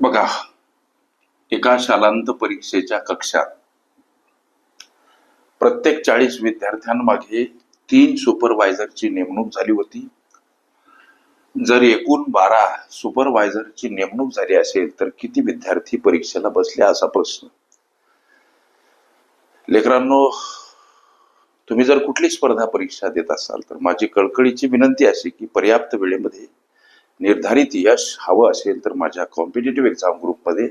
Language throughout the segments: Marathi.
बघा एका शालांत परीक्षेच्या कक्षात प्रत्येक चाळीस विद्यार्थ्यांमागे तीन सुपरवायझरची नेमणूक झाली होती. जर एकूण बारा सुपरवायझरची नेमणूक झाली असेल तर किती विद्यार्थी परीक्षेला बसले असा प्रश्न. लेकरांनो तुम्ही जर कुठली स्पर्धा परीक्षा देत असाल तर माझी कळकळीची विनंती अशी की पर्याप्त वेळेमध्ये निर्धारित यश हवं असेल तर माझ्या कॉम्पिटेटिव्ह एक्झाम ग्रुपमध्ये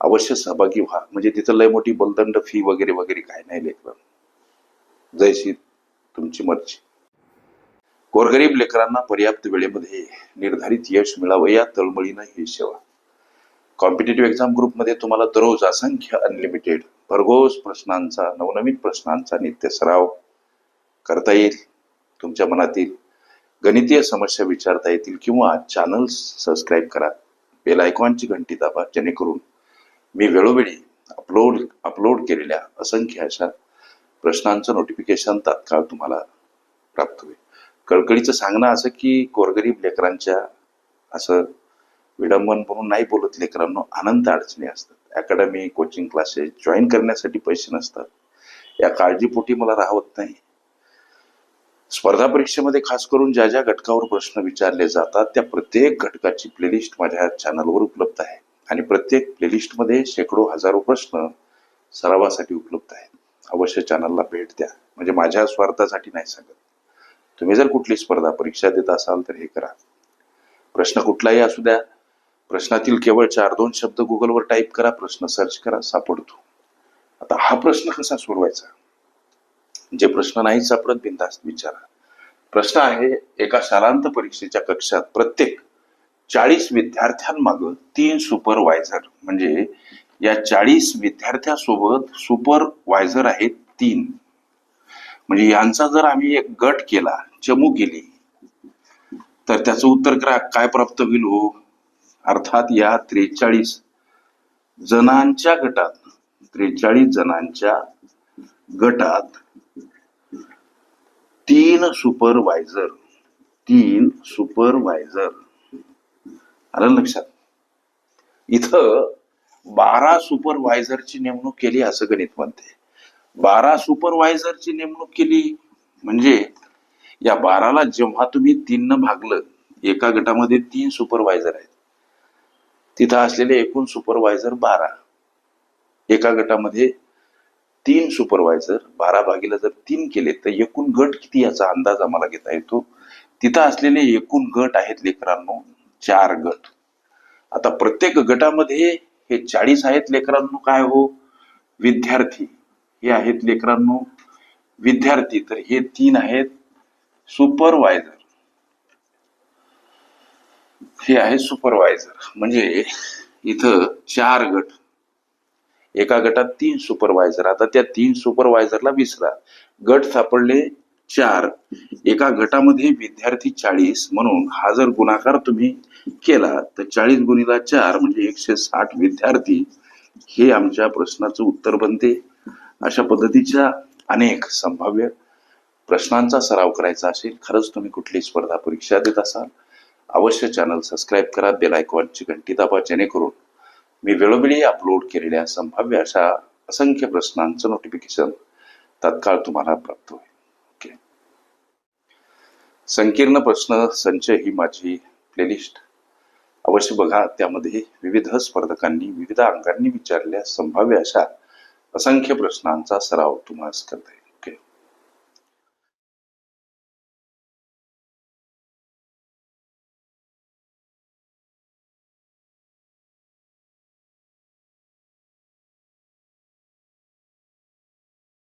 अवश्य सहभागी व्हा. म्हणजे तिथं लय मोठी बलदंड फी वगैरे वगैरे काही नाही लेकरं. जयशी तुमची मर्जी. गोरगरीब लेकरांना पर्याप्त वेळेमध्ये निर्धारित यश मिळावं या तळमळीनं ही सेवा. कॉम्पिटेटिव्ह एक्झाम ग्रुपमध्ये तुम्हाला दररोज असंख्य अनलिमिटेड भरघोस प्रश्नांचा नवनवीन प्रश्नांचा नित्य सराव करता येईल. तुमच्या मनातील गणितीय समस्या विचारता येतील किंवा चॅनल सबस्क्राईब करा. बेल आयकॉनची घंटी दाबा जेणेकरून मी वेळोवेळी अपलोड अपलोड केलेल्या असंख्य अशा प्रश्नांचं नोटिफिकेशन तात्काळ तुम्हाला प्राप्त होईल. कळकळीचं सांगणं असं की गोरगरीब लेकरांच्या असं विडंबन म्हणून नाही बोलत लेकरांनो अनंत अडचणी असतात. अकॅडमी कोचिंग क्लासेस जॉईन करण्यासाठी पैसे नसतात. या काळजीपोटी मला राहत नाही. स्पर्धा परीक्षेमध्ये खास करून ज्या ज्या घटकावर प्रश्न विचारले जातात त्या प्रत्येक घटकाची प्लेलिस्ट माझ्या चॅनलवर उपलब्ध आहे. आणि प्रत्येक प्लेलिस्टमध्ये शेकडो हजारो प्रश्न सरावासाठी उपलब्ध आहेत. अवश्य चॅनलला भेट द्या. म्हणजे माझ्या स्वार्थासाठी नाही सांगत. तुम्ही जर कुठली स्पर्धा परीक्षा देत असाल तर हे करा. प्रश्न कुठलाही असू द्या. प्रश्नातील केवळ चार दोन शब्द गुगलवर टाईप करा प्रश्न सर्च करा सापडतो. आता हा प्रश्न कसा सोडवायचा? जे प्रश्न नाही सापडत बिंदास्त विचारा. प्रश्न आहे एका शालांत परीक्षेच्या कक्षात प्रत्येक चाळीस विद्यार्थ्यांमाग तीन सुपरवायझर म्हणजे या चाळीस विद्यार्थ्यासोबत सुपरवायझर आहेत तीन. म्हणजे यांचा जर आम्ही एक गट केला चमू केली तर त्याचं उत्तर करा काय प्राप्त होईल हो? अर्थात या त्रेचाळीस जणांच्या गटात त्रेचाळीस जणांच्या गटात तीन सुपरवायझर. तीन सुपरवायझर. आलं लक्षात? इथं बारा सुपरवायझरची नेमणूक केली असं गणित म्हणते. बारा सुपरवायझरची नेमणूक केली म्हणजे या बाराला जेव्हा तुम्ही तीननं भागलं एका गटामध्ये तीन सुपरवायझर आहेत. तिथं असलेले एकूण सुपरवायझर बारा. एका गटामध्ये तीन सुपरवायझर बारा भागीला जर तीन केले तर एकूण गट किती याचा अंदाज आम्हाला घेता येतो? तिथं असलेले एकूण गट आहेत लेकरांनो चार गट. आता प्रत्येक गटामध्ये हे चाळीस आहेत लेकरांनो काय हो? विद्यार्थी. हे आहेत लेकरांनो विद्यार्थी. तर हे तीन आहेत सुपरवायझर हे आहे सुपरवायझर म्हणजे इथं चार गट. एका गटात तीन सुपरवायझर आता त्या तीन सुपरवायझरला विसरा. गट सापडले चार. एका गटामध्ये विद्यार्थी चाळीस म्हणून हा जर गुणाकार तुम्ही केला तर चाळीस गुणिला चार म्हणजे एकशे साठ विद्यार्थी हे आमच्या प्रश्नाचं उत्तर बनते. अशा पद्धतीच्या अनेक संभाव्य प्रश्नांचा सराव करायचा असेल खरंच तुम्ही कुठली स्पर्धा परीक्षा देत असाल अवश्य चॅनल सबस्क्राईब करा बेल आयकॉनची घंटी दाबा जेणेकरून मी वेळोवेळी अपलोड केलेल्या संभाव्य अशा असंख्य प्रश्नांचं नोटिफिकेशन तत्काळ तुम्हाला प्राप्त होईल. ओके संकीर्ण प्रश्न संच ही माझी प्लेलिस्ट अवश्य बघा त्यामध्ये विविध स्पर्धकांनी विविध अंगांनी विचारलेल्या संभाव्य अशा असंख्य प्रश्नांचा सराव तुम्हाला करता येईल.